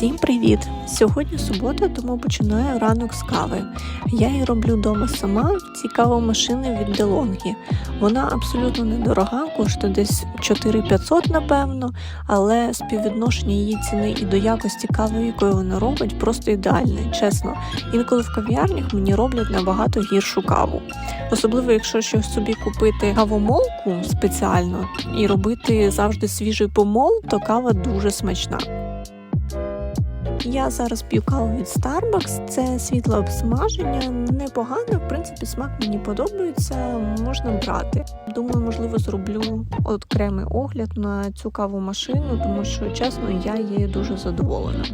Всім привіт! Сьогодні субота, тому починаю ранок з кави. Я її роблю вдома сама в цій кавомашини від DeLonghi. Вона абсолютно недорога, коштує десь 4500, напевно, але співвідношення її ціни і до якості кави, якою вона робить, просто ідеальне. Чесно, інколи в кав'ярнях мені роблять набагато гіршу каву. Особливо, якщо щось собі купити кавомолку спеціально і робити завжди свіжий помол, то кава дуже смачна. Я зараз п'ю каву від Starbucks. Це світле обсмаження. Непогано, в принципі, смак мені подобається, можна брати. Думаю, можливо, зроблю окремий огляд на цю каву машину, тому що чесно, я її дуже задоволена.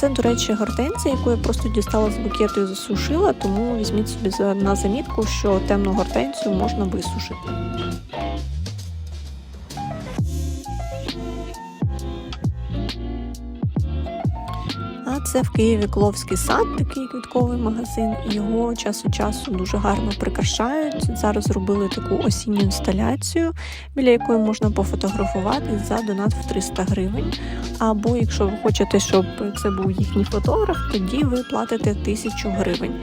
Це, до речі, гортензія, яку я просто дістала з букету і засушила, тому візьміть собі на замітку, що темну гортензію можна висушити. Це в Києві Кловський сад, такий квітковий магазин. Його час від часу дуже гарно прикрашають. Зараз зробили таку осінню інсталяцію, біля якої можна пофотографувати за донат в 300 гривень. Або якщо ви хочете, щоб це був їхній фотограф, тоді ви платите 1000 гривень.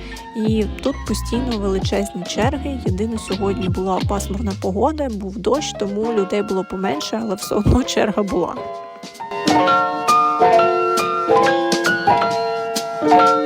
І тут постійно величезні черги. Єдине сьогодні була пасмурна погода, був дощ, тому людей було поменше, але все одно черга була. Thank you.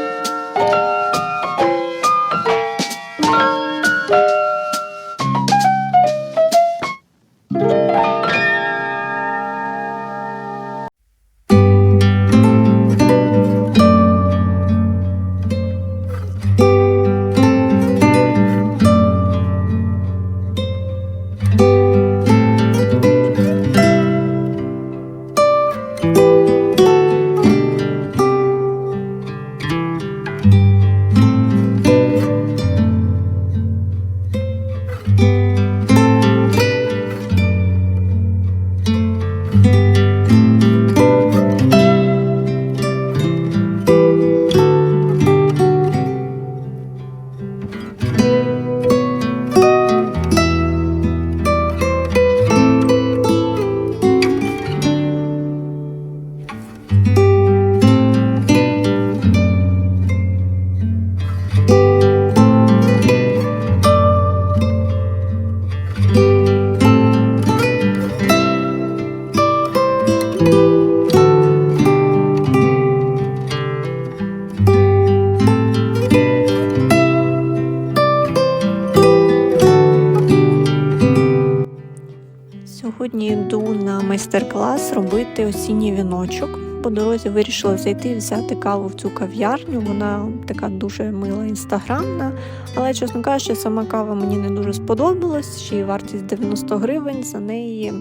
Сьогодні йду на майстер-клас робити осінній віночок. По дорозі вирішила зайти і взяти каву в цю кав'ярню. Вона така дуже мила інстаграмна. Але, чесно кажучи, сама кава мені не дуже сподобалась. Ще й вартість 90 гривень за неї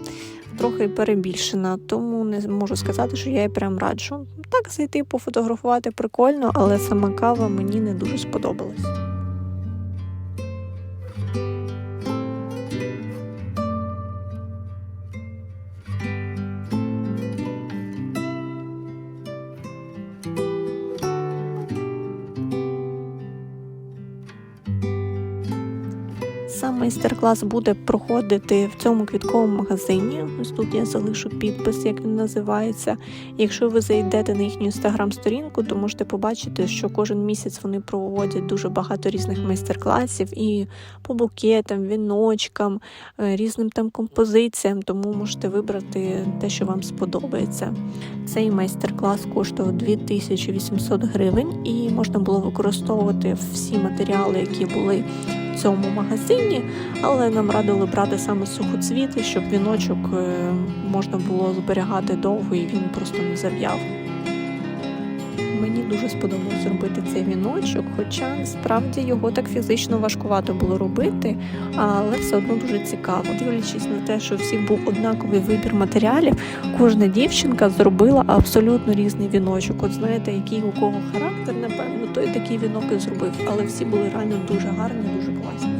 трохи перебільшена, тому не можу сказати, що я її прям раджу. Так зайти пофотографувати прикольно, але сама кава мені не дуже сподобалась. Сам майстер-клас буде проходити в цьому квітковому магазині. Ось тут я залишу підпис, як він називається. Якщо ви зайдете на їхню інстаграм-сторінку, то можете побачити, що кожен місяць вони проводять дуже багато різних майстер-класів і по букетам, віночкам, е, різним там композиціям, тому можете вибрати те, що вам сподобається. Цей майстер-клас коштував 2800 гривень, і можна було використовувати всі матеріали, які були цьому магазині, але нам радили брати саме сухоцвіти, щоб віночок е, можна було зберігати довго і він просто не зав'яв. Мені дуже сподобалось робити цей віночок, хоча насправді його так фізично важкувато було робити, але все одно дуже цікаво. Дивлячись на те, що у всіх був однаковий вибір матеріалів, кожна дівчинка зробила абсолютно різний віночок. От знаєте, який у кого характер, напевно, той такий вінок і зробив. Але всі були реально дуже гарні, дуже класні.